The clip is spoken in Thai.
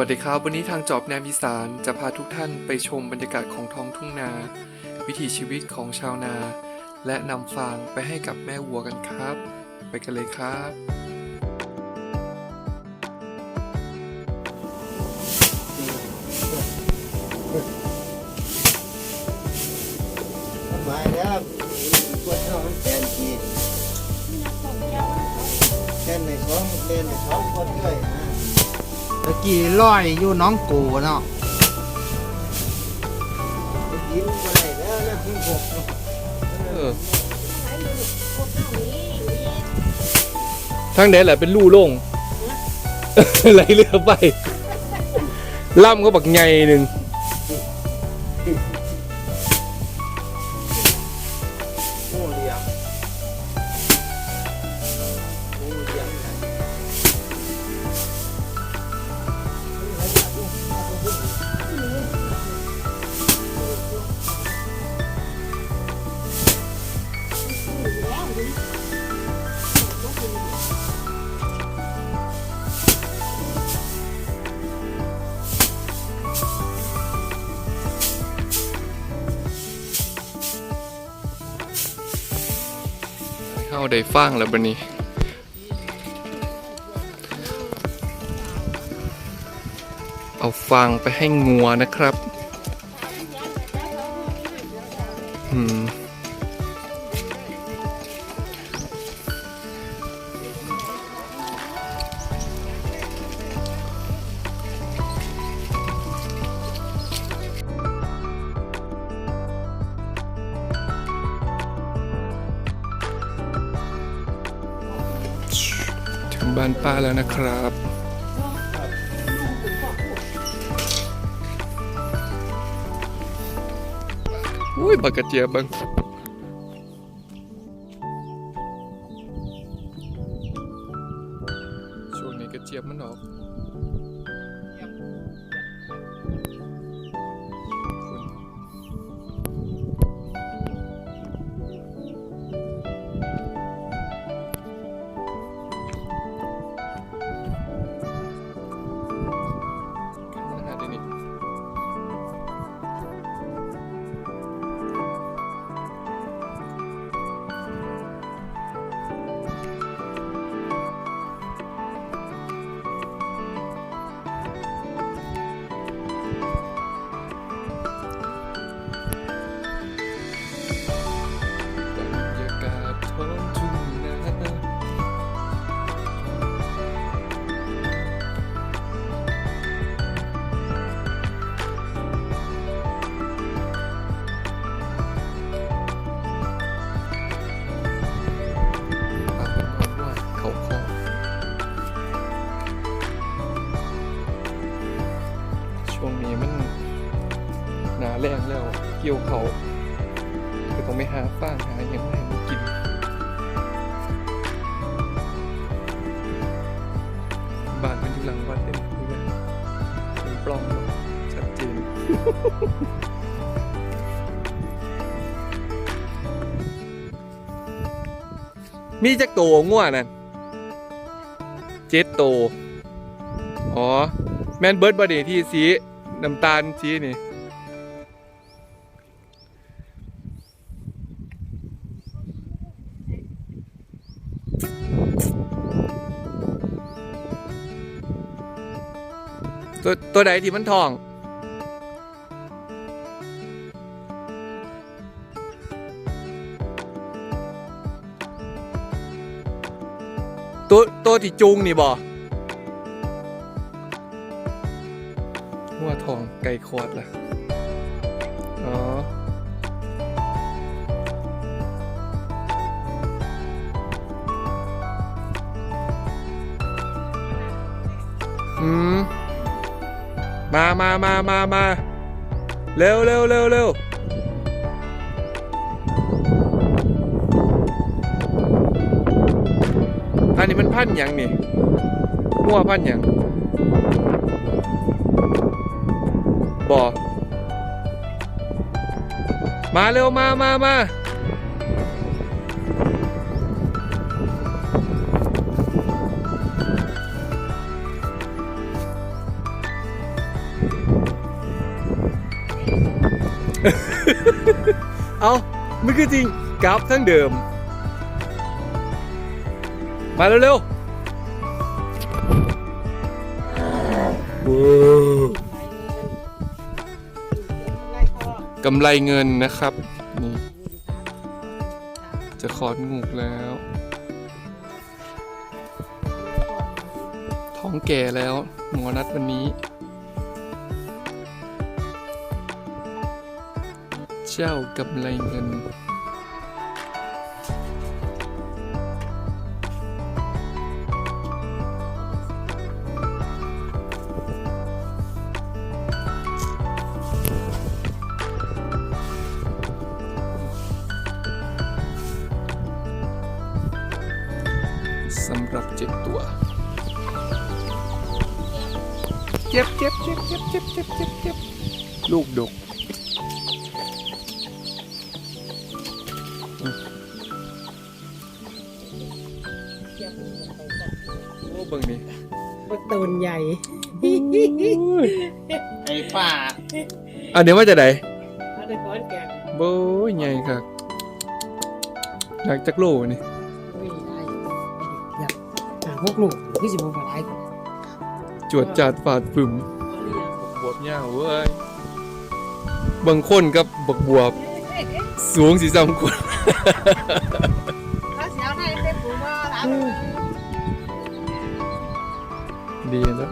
วัสดีครับ วันนี้ทางจอบแนมอีสานจะพาทุกท่านไปชมบรรยากาศของท้องทุ่งนา วิถีชีวิตของชาวนา และนำฟางไปให้กับแม่วัวกันครับ ไปกันเลยครับสบายแล้วปวดท้องแกนทีแกนในท้องเล่นในท้องคนด้วยนะ ตะกี้ร้อยอยู่หน้องกูเนาะไปกินก็ได้แล้วนะคุณผมเออทางไหนแหละเป็นลู่โล่งไหลเรือไปล่ำก็บักไงหนึ่งโอ้เลี้ยง เข้าได้ฟังแล้วบันนี้เอาฟางไปให้งัวนะครับ ถึงบ้านป้าแล้วนะครับ อุ้ยบักกระเจี๊ยบบังช่วงนี้กระเจี๊ยบมันออก วงนี้มันหนาแรงแล้วเกี่ยวเขาก็ต้องไปหาฟางหาอย่างไรมากินบ้านมันอยู่หลังวัดเต็มเพื่อนเป็นปล้องชัดเจนมีจักโตง่วนั่นเจ็ดโต อ๋อ แมนเบิร์ดบอดี้ที่สี น้ำตาลสีนี่ตัวตัวใดที่มันทองตัวตัวที่จุงนี่บ่ ทองไก่คอดล่ะ อ๋อ อืม มามามามามาเร็วเร็วเร็วเร็วอันนี้มันพันหยังนี่มั่วพันหยัง บอมาเร็วมามามาเอาไม่คือจริงกราฟทั้งเดิม มาเร็วๆ กำไรเงินนะครับนี่จะขอดงูกแล้ว ท้องแก่แล้วหมอนัดวันนี้เจ้ากำไรเงินำหรับเจ็ดตัว เจ็บเจ็บเจ็บเจ็บเจ็บเจ็บเจ็บเจ็บลูกดก โอ้เบิ่งนี่บักตูนใหญ่ ไอ้ป่าอะเดี๋ยวว่าจะไหนเอาได้ก้อนแกงโบ้ยใหญ่ครับหนักจักโลนี่อุ้ยได้อยาก หกลูกคือสิบหกหลจวดจัดฝาดฝืมบัวบเนี่ยเว้ยบางคนกับบักบวบสูงสีสามคนดีนะ